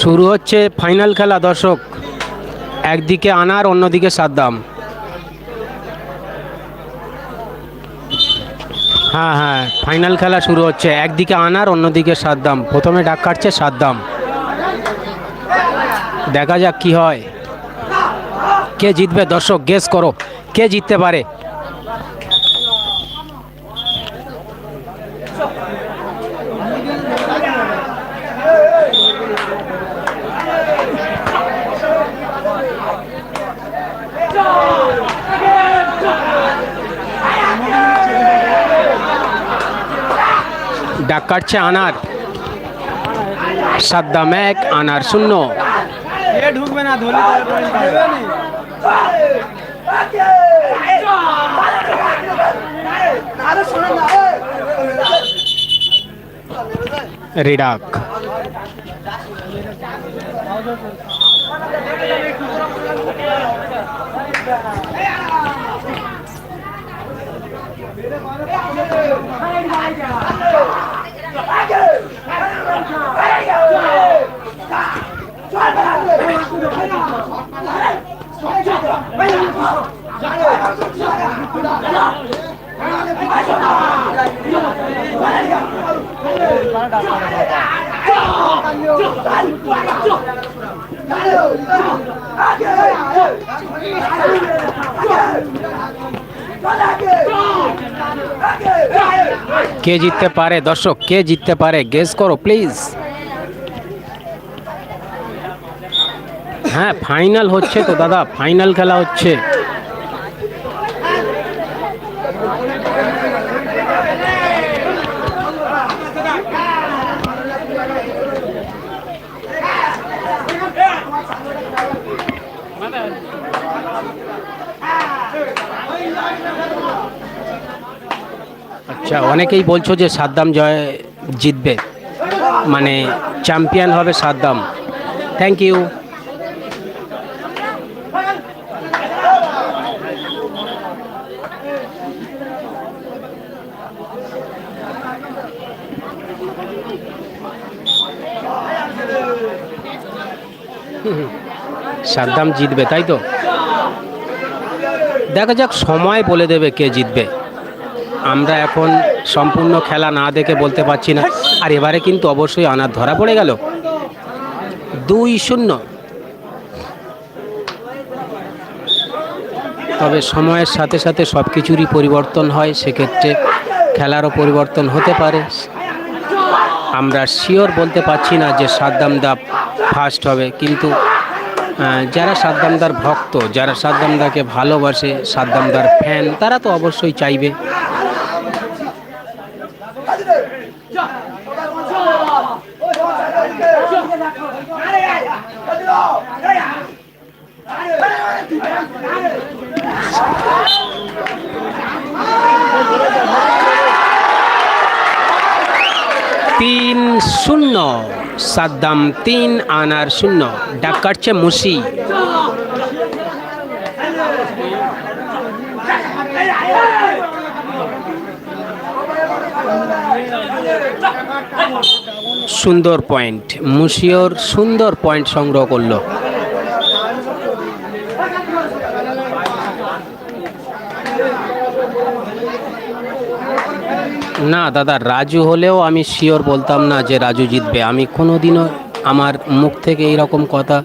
শুরু হচ্ছে ফাইনাল খেলা দর্শক। একদিকে আনার অন্যদিকে সাদ্দাম। হ্যাঁ হ্যাঁ ফাইনাল খেলা শুরু হচ্ছে। একদিকে আনার অন্যদিকে সাদ্দাম। প্রথমে ডাক কাটছে সাদ্দাম। দেখা যাক কি হয়। কে জিতবে? দর্শক গেস করো। কে জিততে পারে? কাটছে আনার। সাদ্দাম এক আনার শূন্য। ঢুকবে না ধরলে রিডাক। কে জিততে পারে? দর্শক কে জিততে পারে? গেস করো প্লিজ হ্যাঁ ফাইনাল হচ্ছে তো, দাদা ফাইনাল খেলা হচ্ছে। আচ্ছা অনেকেই বলছো যে সাদ্দাম জয় জিতবে। মানে চ্যাম্পিয়ন হবে সাদ্দাম। থ্যাংক ইউ সাদ্দাম জিতবে, তাই তো? দেখা যাক, সময় বলে দেবে কে জিতবে। আমরা এখন সম্পূর্ণ খেলা না দেখে বলতে পারছি না। আর এবারে কিন্তু অবশ্যই আনার ধরা পড়ে গেল। দুই শূন্য। তবে সময়ের সাথে সাথে সব কিছুরই পরিবর্তন হয়, সেক্ষেত্রে খেলারও পরিবর্তন হতে পারে। আমরা শিওর বলতে পারছি না যে সাদ্দামদা ফার্স্ট হবে, কিন্তু যারা সাদ্দামদার ভক্ত, যারা সাদ্দামদাকে ভালোবাসে, সাদ্দামদার ফ্যান তারা তো অবশ্যই চাইবে। তিন শূন্য, সাদ্দাম তিন, আনার শূন্য ডাক কাটছে মুসি। সুন্দর পয়েন্ট, মুসিওর সুন্দর পয়েন্ট সংগ্রহ করল। না, দাদা, রাজু হলেও আমি শিওর বলতাম না যে রাজু জিতবে। আমি কোনো দিনও আমার মুখ থেকে এইরকম কথা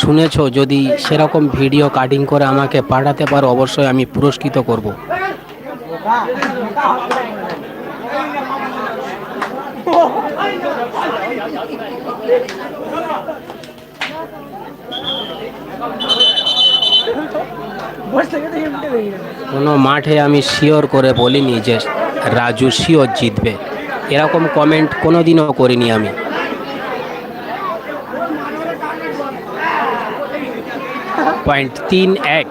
শুনেছো, যদি সেরকম ভিডিও কাটিং করে আমাকে পাঠাতে পারো, অবশ্যই আমি পুরস্কৃত করব। কোনো মাঠে আমি শিওর করে বলিনি যে রাজু জিতবে। এরকম কমেন্ট কোনো দিনও করিনি আমি। পয়েন্ট তিন এক,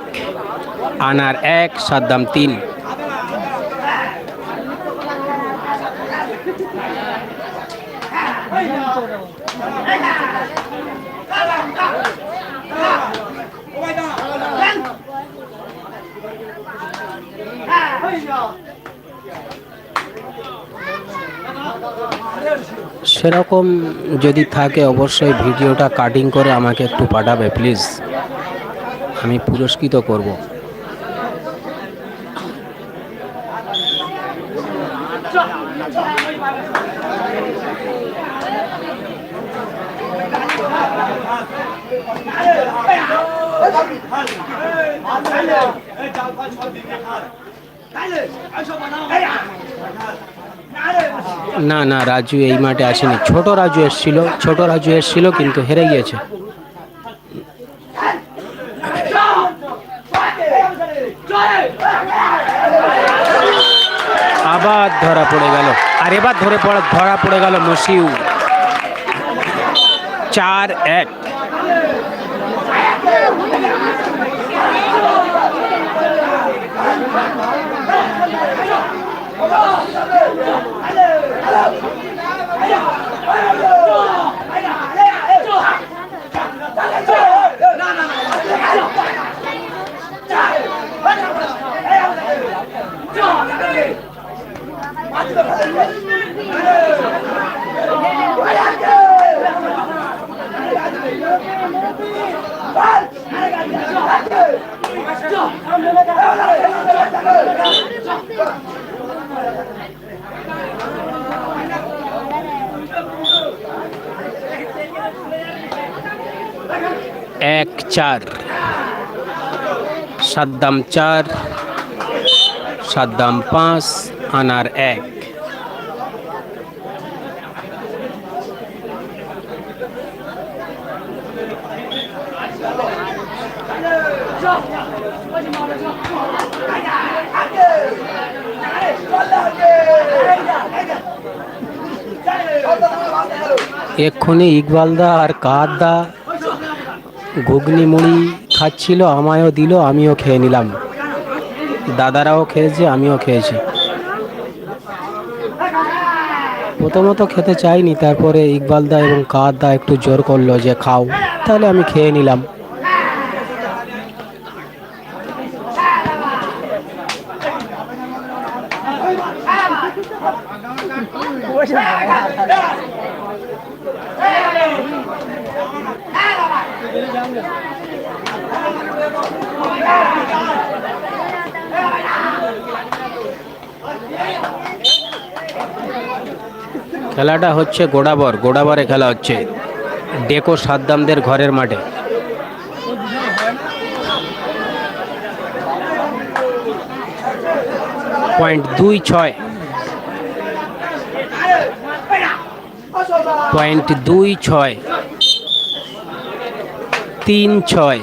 আনার এক, সাদ্দাম তিন। সেরকম যদি থাকে অবশ্যই ভিডিওটা কাটিং করে আমাকে একটু পাঠাবে প্লিজ আমি পুরস্কৃত করব। না না, রাজু এই মাঠে আসেনি। ছোট রাজু এসেছিল, ছোট রাজু এসেছিল কিন্তু হেরে গিয়েছে। আবার ধরা পড়ে গেল। আর এবার ধরে পড়া, ধরা পড়ে গেল মসিউ। চার এক। out. এক চার। সাদ্দাম চার সাদ্দাম পাঁচ আনার এক। এক্ষুনি ইকবালদা আর কাদদা ঘুগনি মুড়ি খাচ্ছিল, আমায়ও দিল, আমিও খেয়ে নিলাম। দাদারাও খেয়েছে, আমিও খেয়েছি। প্রথমত খেতে চাইনি, তারপরে ইকবালদা এবং কাদদা একটু জোর করল যে, খাও। তাহলে আমি খেয়ে নিলাম। খেলাটা হচ্ছে গোড়াবর। গোড়াবরে খেলা হচ্ছে। ডেকো সাদ্দামদের ঘরের মাঠে। পয়েন্ট দুই ছয়। পয়েন্ট দুই ছয়। তিন ছয়।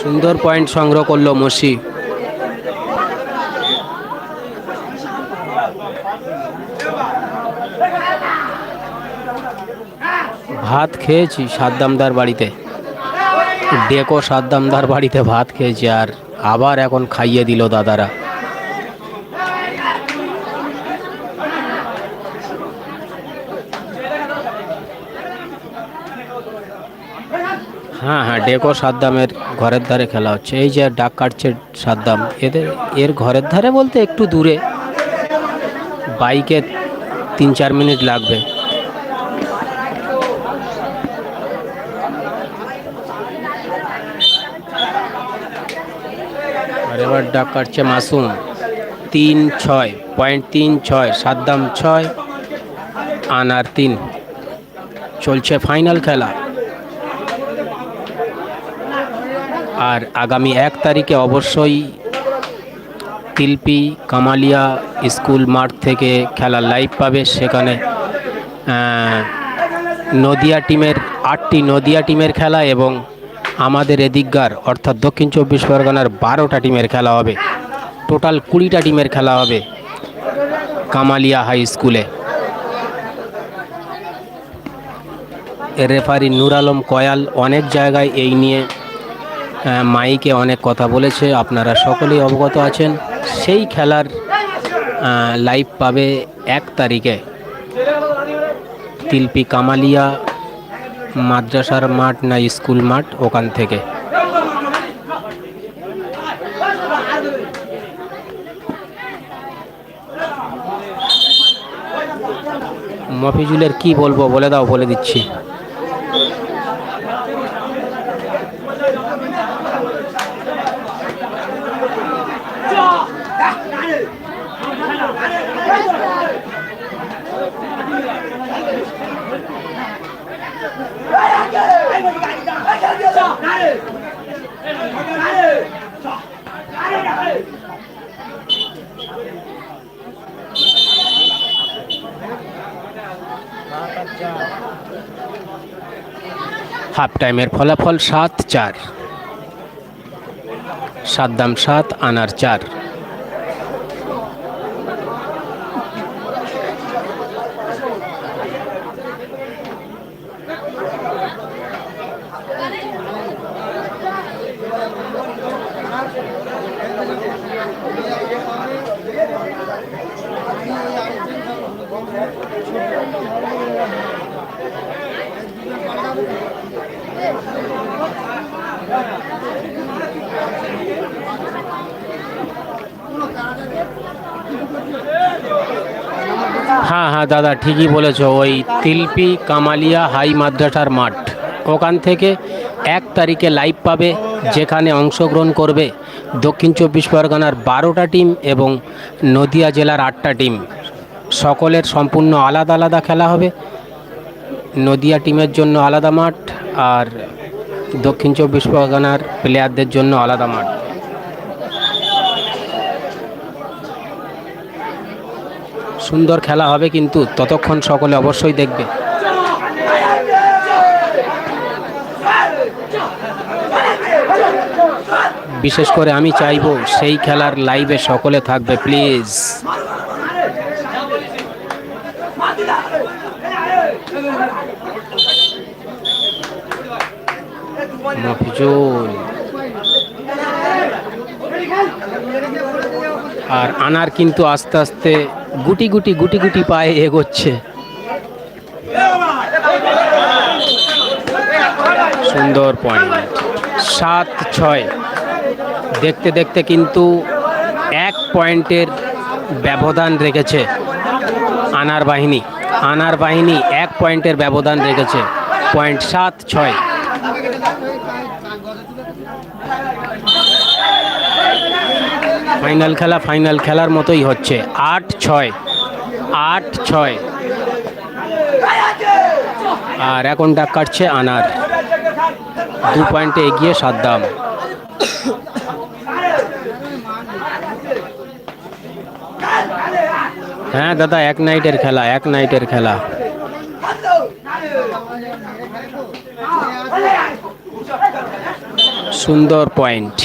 সুন্দর পয়েন্ট সংগ্রহ করল মসি। ভাত খেয়েছি সাদ্দামদার বাড়িতে। ডেকো সাদ্দামদার বাড়িতে ভাত খেয়েছি আর আবার এখন খাইয়ে দিল দাদারা। হ্যাঁ হ্যাঁ ডেকো সাদ্দামের ঘরের ধারে খেলা হচ্ছে। এই যে ডাক কাটছে সাদ্দাম, এদের, এর ঘরের ধারে বলতে একটু দূরে। বাইকে তিন চার মিনিট লাগবে। আর এবার ডাক কাটছে মাসুম। তিন ছয়, পয়েন্ট তিন ছয়, সাদ্দাম ছয়, আনার তিন। চলছে ফাইনাল খেলা। আর আগামী এক তারিখে অবশ্যই তিলপি কামালিয়া স্কুল মাঠ থেকে খেলা লাইভ পাবে। সেখানে নদিয়া টিমের আটটি নদিয়া টিমের খেলা এবং আমাদের এদিককার, অর্থাৎ দক্ষিণ চব্বিশ পরগনার বারোটা টিমের খেলা হবে। টোটাল কুড়িটা টিমের খেলা হবে কামালিয়া হাই স্কুলে। রেফারি নূর আলম কয়াল অনেক জায়গায় এই নিয়ে মাইকে অনেক কথা বলেছে, আপনারা সকলেই অবগত আছেন। সেই খেলার লাইভ পাবে এক তারিখে। তিলপি কামালিয়া মাদ্রাসার মাঠ না স্কুল মাঠ, ওখান থেকে। মফিজুলের কি বলব, বলে দাও, বলে দিচ্ছি। হাফ টাইমের ফলাফল সাত চার। সাদ্দাম সাত আনার চার। হ্যাঁ দাদা, ঠিকই বলেছ। ওই তিলপি কামালিয়া হাই মাদ্রাসার মাঠ। ওখান থেকে এক তারিখে লাইভ পাবে, যেখানে অংশগ্রহণ করবে দক্ষিণ চব্বিশ পরগনার বারোটা টিম এবং নদিয়া জেলার আটটা টিম সকলের সম্পূর্ণ আলাদা আলাদা খেলা হবে। নদিয়া টিমের জন্য আলাদা মাঠ আর দক্ষিণ চব্বিশ পরগনার প্লেয়ারদের জন্য আলাদা মাঠ। সুন্দর খেলা হবে কিন্তু ততক্ষণ সকলে অবশ্যই দেখবে। বিশেষ করে আমি চাইব সেই খেলার লাইভে সকলে থাকবে, প্লিজ। মফিজুল। আর আনার কিন্তু আস্তে আস্তে গুটি গুটি গুটি গুটি পায়ে এগোচ্ছে। সুন্দর পয়েন্ট সাত, ছয়। দেখতে দেখতে কিন্তু এক পয়েন্টের ব্যবধান রেখেছে আনার বাহিনী। আনার বাহিনী এক পয়েন্টের ব্যবধান রেখেছে। পয়েন্ট সাত, ছয়। ফাইনাল খেলা ফাইনাল খেলার মতোই হচ্ছে। আট ছয় আট ছয়। আর এখন ডাক কাটছে আনার। দু পয়েন্টে এগিয়ে সাদ্দাম হ্যাঁ দাদা, এক নাইটের খেলা, এক নাইটের খেলা। সুন্দর পয়েন্ট।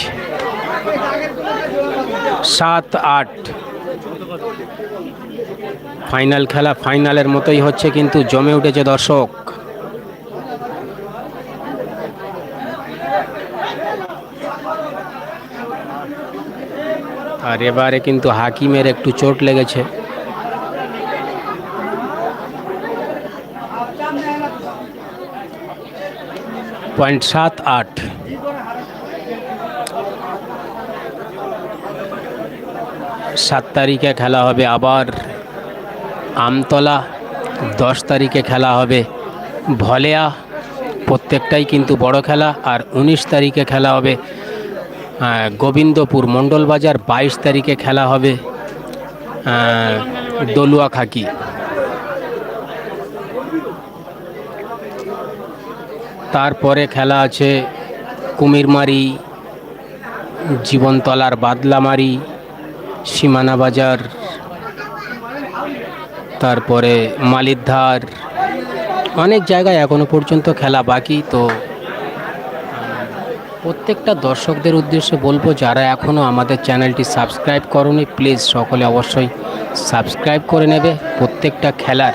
সাত আট। ফাইনাল খেলা ফাইনালের মতোই হচ্ছে কিন্তু জমে উঠেছে দর্শক। আর এবারে কিন্তু হাকিমের একটু চোট লেগেছে। পয়েন্ট সাত আট। সাত তারিখে খেলা হবে আবার আমতলা, দশ তারিখে খেলা হবে ভলেয়া, প্রত্যেকটাই কিন্তু বড় খেলা। আর উনিশ তারিখে খেলা হবে গোবিন্দপুর মণ্ডল বাজার বাইশ তারিখে খেলা হবে দলুয়া খাকি। তারপরে খেলা আছে কুমিরমারি, জীবনতলার বাদলামারি সীমানা বাজার, তারপরে মালিরধার অনেক জায়গায় এখনও পর্যন্ত খেলা বাকি। তো প্রত্যেকটা দর্শকদের উদ্দেশ্যে বলব, যারা এখনও আমাদের চ্যানেলটি সাবস্ক্রাইব করনি, প্লিজ সকলে অবশ্যই সাবস্ক্রাইব করে নেবে প্রত্যেকটা খেলার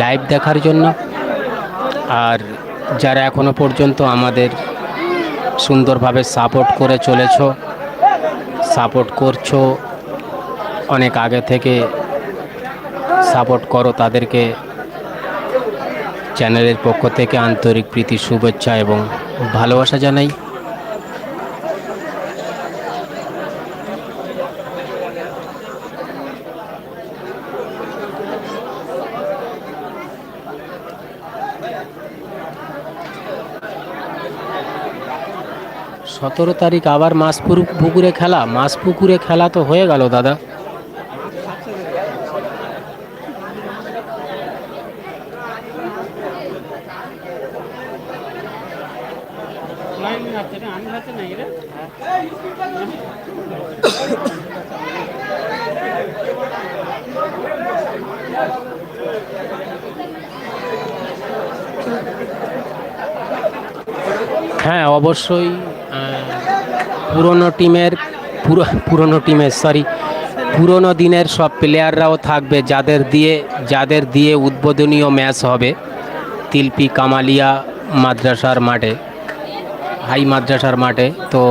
লাইভ দেখার জন্য। আর যারা এখনও পর্যন্ত আমাদের সুন্দরভাবে সাপোর্ট করে চলেছ, সাপোর্ট করছ অনেক আগে থেকে সাপোর্ট করো তাদেরকে। চ্যানেলের পক্ষ থেকে আন্তরিক প্রীতি, শুভেচ্ছা এবং ভালোবাসা জানাই। সতেরো তারিখ আবার মাছ পুকুরে খেলা? মাছ পুকুরে খেলা তো হয়ে গেল দাদা। অবশ্যই পুরনো টিমের, পুরো, পুরনো টিমের সরি পুরনো দিনের সব প্লেয়াররাও থাকবে যাদের দিয়ে যাদের দিয়ে উদ্বোধনীয় ম্যাচ হবে তিলপি কামালিয়া মাদ্রাসার মাঠে, হাই মাদ্রাসার মাঠে। তো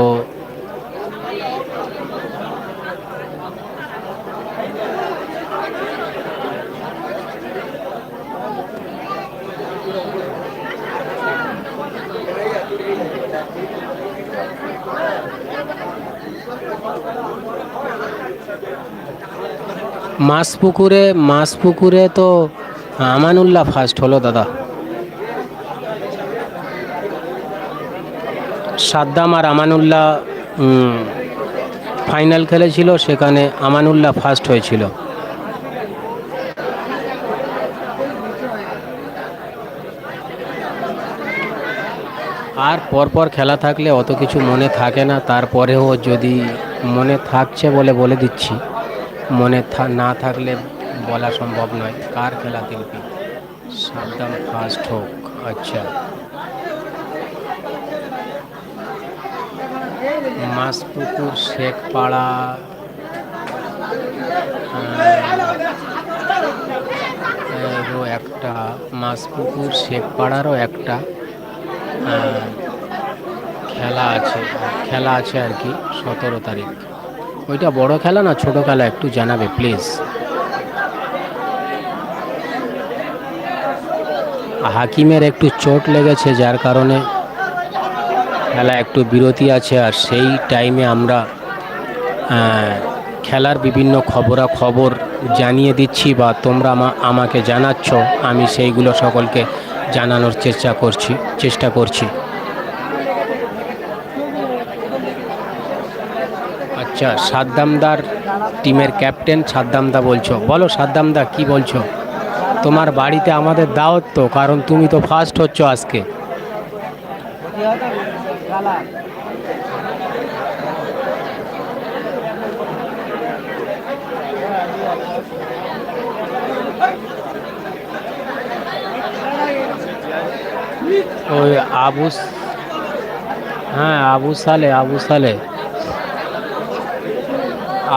মাছ পুকুরে মাছ পুকুরে তো, আমানুল্লাহ ফার্স্ট হলো দাদা। সাদ্দাম আর আমানুল্লাহ ফাইনাল খেলেছিল, সেখানে আমানুল্লাহ ফার্স্ট হয়েছিল। আর পরপর খেলা থাকলে অত কিছু মনে থাকে না, তারপরেও যদি মনে থাকছে বলে বলে দিচ্ছি। মনে না থাকলে বলা সম্ভব নয়। কার খেলা তিলপি সাদ্দাম ফার্স্ট হোক আচ্ছা। মাসপুকুর, শেখপাড়া এরও একটা। মাসপুকুর, শেখপাড়ারও একটা খেলা আছে খেলা আছে আর কি, সতেরো তারিখ। ওইটা বড় খেলা না ছোট খেলা? একটু জানাবে প্লিজ হাকিমের একটু চোট লেগেছে, যার কারণে খেলা একটু বিরতি আছে, আর সেই টাইমে আমরা খেলার বিভিন্ন খবরাখবর জানিয়ে দিচ্ছি বা তোমরা আমা- আমাকে জানাচ্ছ। আমি সেইগুলো সকলকে জানানোর চেষ্টা করছি চেষ্টা করছি। আচ্ছা সাদ্দামদার টিমের ক্যাপ্টেন সাদ্দামদা বলছো। বলো সাদ্দামদা, কি বলছো? তোমার বাড়িতে আমাদের দাওয়াত তো, কারণ তুমি তো ফার্স্ট হচ্ছ আজকে। ওই আবু হ্যাঁ আবু সালে আবু সালে।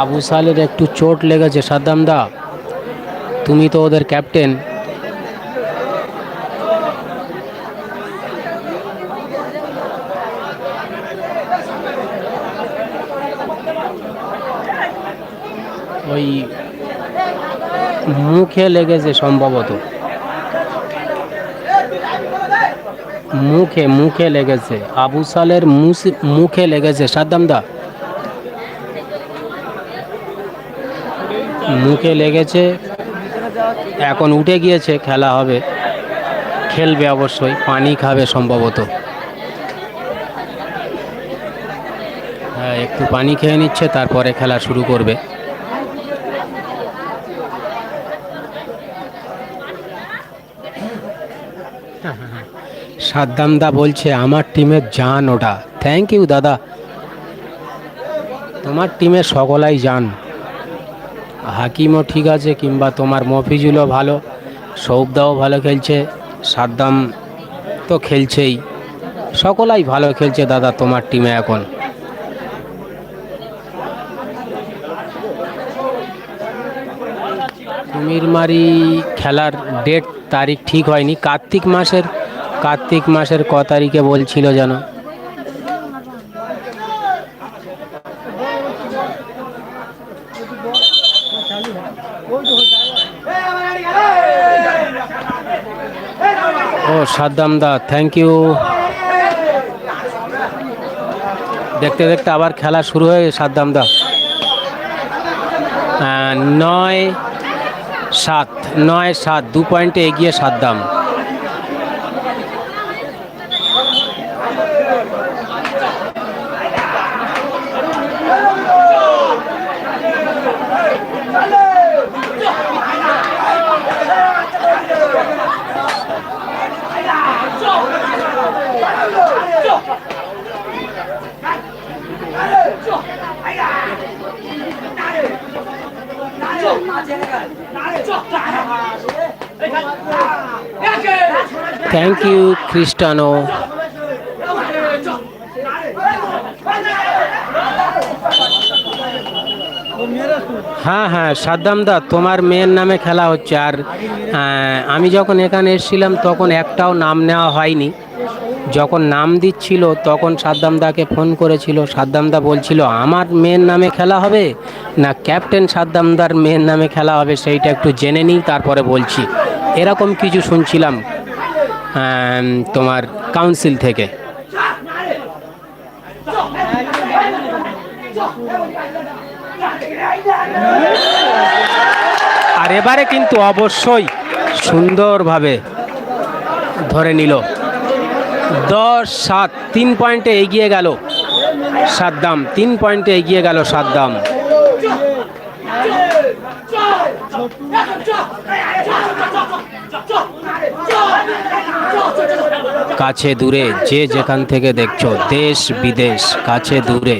আবু সালের একটু চোট লেগেছে, সাদ্দাম দা। তুমি তো ওদের ক্যাপ্টেন। ওই মুখে লেগেছে সম্ভবত। মুখে মুখে লেগেছে। আবু সালের মুখে লেগেছে, সাদ্দাম মুখে লেগেছে। এখন উঠে গিয়েছে, খেলা হবে। খেলবে অবশ্যই, পানি খাবে সম্ভবত। হ্যাঁ একটু পানি খেয়ে নিচ্ছে, তারপরে খেলা শুরু করবে। সাদ্দামদা বলছে, আমার টিমের জান ওটা। থ্যাংক ইউ দাদা। তোমার টিমের সকলাই জান। হাকিমও ঠিক আছে কিংবা তোমার মফিজুলও ভালো, সৌবদাও ভালো খেলছে, সাদ্দাম তো খেলছেই। সকলাই ভালো খেলছে দাদা তোমার টিমে এখন। কুমিরমারি খেলার ডেট তারিখ ঠিক হয়নি। কার্তিক মাসের কার্তিক মাসের ক তারিখে বলছিল যেন। সাদ্দাম দা থ্যাংক ইউ দেখতে দেখতে আবার খেলা শুরু হয়ে সাদ্দাম দা নয় সাত নয় সাত, দু পয়েন্টে এগিয়ে সাদ্দাম। থ্যাংক ইউ খ্রিস্টানো হ্যাঁ হ্যাঁ সাদ্দাম দা, তোমার মেয়ের নামে খেলা হচ্ছে। আর আমি যখন এখানে এসেছিলাম, তখন একটাও নাম নেওয়া হয়নি। যখন নাম দিচ্ছিল, তখন সাদ্দাম দাকে ফোন করেছিল। সাদ্দাম দা বলছিল, আমার মেয়ের নামে খেলা হবে না, ক্যাপ্টেন সাদ্দাম দার মেয়ের নামে খেলা হবে, সেইটা একটু জেনে নিই, তারপরে বলছি। এরকম কিছু শুনছিলাম তোমার কাউন্সিল থেকে আর এবারে কিন্তু অবশ্যই সুন্দরভাবে ধরে নিল দশ সাত তিন পয়েন্টে এগিয়ে গেল সাদ্দাম তিন পয়েন্টে এগিয়ে গেল সাদ্দাম কাছে দূরে, যে যেখান থেকে দেখছ, দেশ বিদেশ, কাছে দূরে।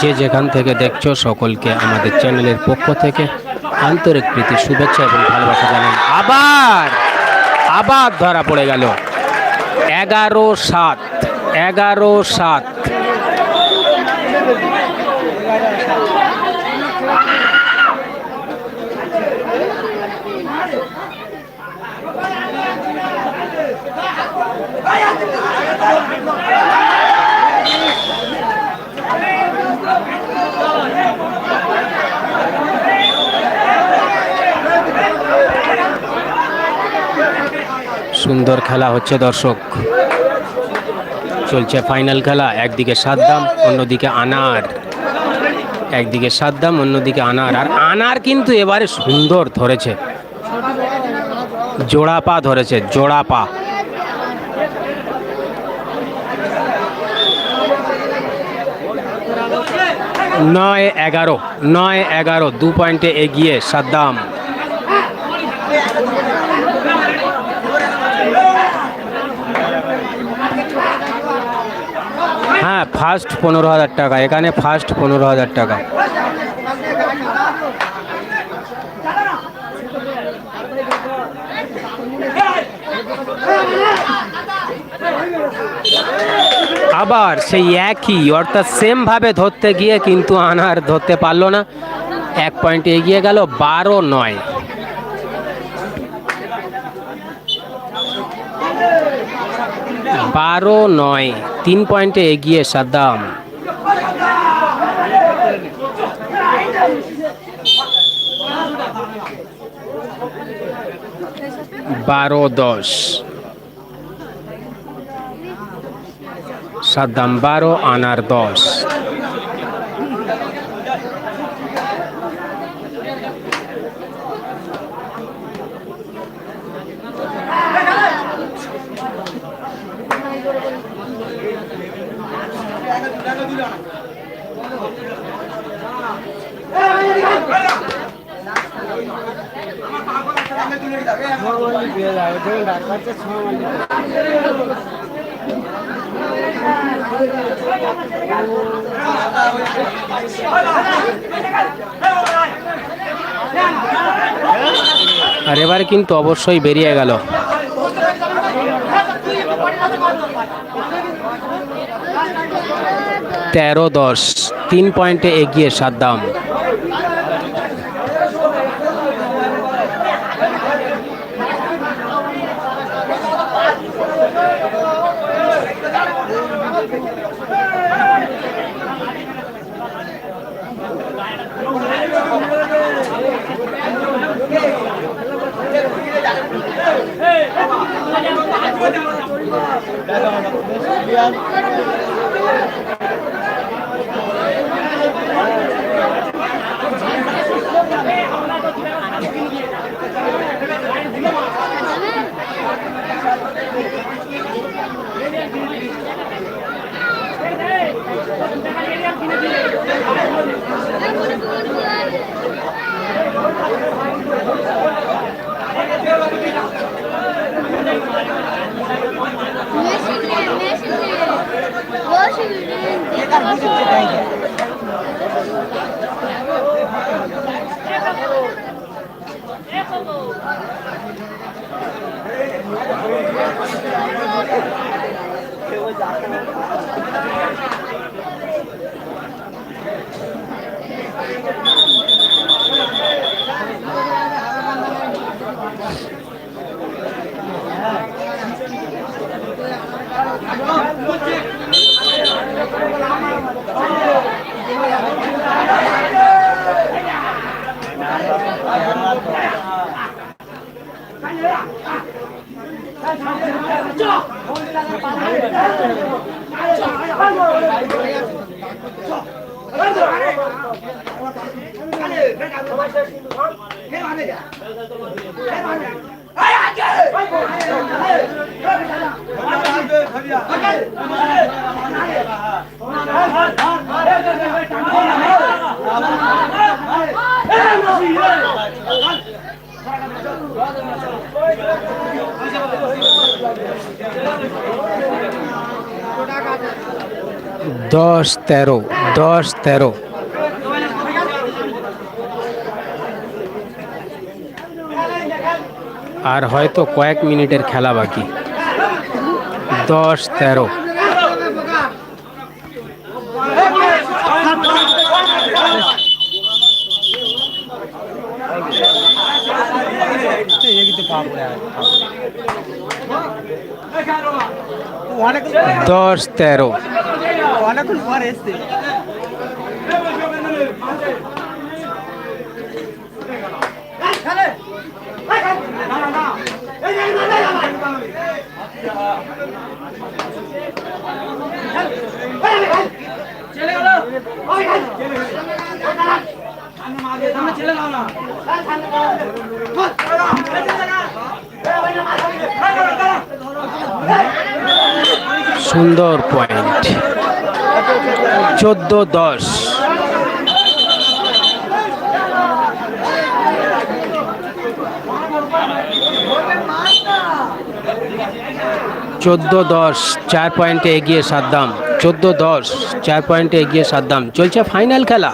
যে যেখান থেকে দেখছ, সকলকে আমাদের চ্যানেলের পক্ষ থেকে আন্তরিক প্রীতি, শুভেচ্ছা এবং ভালোবাসা জানান আবার আবার ধরা পড়ে গেল। এগারো সাত এগারো সাত। সুন্দর খেলা হচ্ছে দর্শক। চলছে ফাইনাল খেলা, একদিকে সাদ্দাম, অন্যদিকে আনার। একদিকে সাদ্দাম, অন্যদিকে আনার। আর আনার কিন্তু এবারে সুন্দর ধরেছে। জোড়া পা ধরেছে, জোড়া পা। নয় এগারো নয় এগারো, দু পয়েন্টে এগিয়ে সাদ্দাম হ্যাঁ ফার্স্ট পনেরো হাজার টাকা, এখানে ফার্স্ট পনেরো হাজার টাকা। আবার সেই একই, অর্থাৎ সেম ভাবে ধরতে গিয়ে কিন্তু আনার ধরতে পারল না। এক পয়েন্টে এগিয়ে গেল, বারো নয়। বারো নয় তিন পয়েন্টে এগিয়ে সাদ্দাম। বারো দশ। সাদ্দাম বারো আনার দশ। আর এবারে কিন্তু অবশ্যই বেরিয়ে গেল। তেরো দশ তিন পয়েন্টে এগিয়ে সাদ্দাম। দশ তেরো দশ তেরো। আর হয়তো কয়েক মিনিটের খেলা বাকি। দশ তেরো। দশ তেরো। সুন্দর পয়েন্ট চোদ্দ দশ। চোদ্দ দশ, চার পয়েন্টে এগিয়ে সাদ্দাম। চোদ্দ দশ, চার পয়েন্টে এগিয়ে সাদ্দাম। চলছে ফাইনাল খেলা।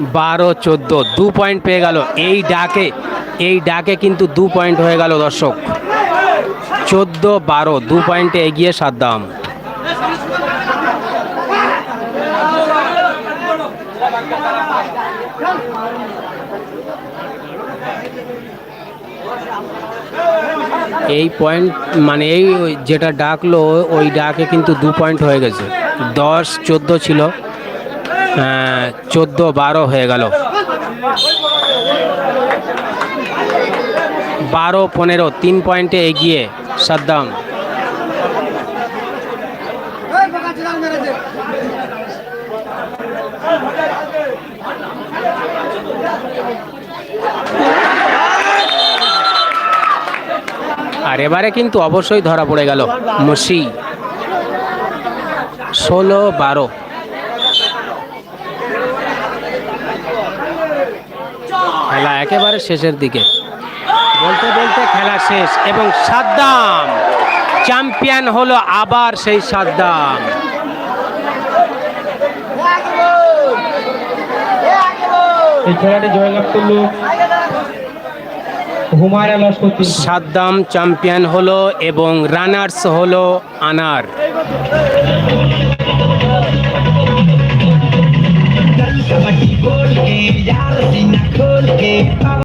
বারো, চোদ্দ, দু পয়েন্ট পেয়ে গেল। এই ডাকে এই ডাকে কিন্তু দু পয়েন্ট হয়ে গেল দর্শক। চোদ্দ, বারো, দু পয়েন্টে এগিয়ে সাদ্দাম। এই পয়েন্ট মানে এই যেটা ডাকলো, ওই ডাকে কিন্তু দু পয়েন্ট হয়ে গেছে। দশ, চোদ্দ ছিল। চোদ্দ বারো হয়ে গেল। বারো পনেরো তিন পয়েন্টে এগিয়ে সাদ্দাম। আর এবারে কিন্তু অবশ্যই ধরা পড়ে গেল মুসি। ষোলো বারো খেলা একেবারে শেষের দিকে। বলতে বলতে খেলা শেষ এবং সাদ্দাম চ্যাম্পিয়ন হলো আবার সেই সাদ্দাম। এই খেলাটি জয়লাভ করল সাদ্দাম চ্যাম্পিয়ন হলো এবং রানার্স হলো আনার। Porque ya recién colgué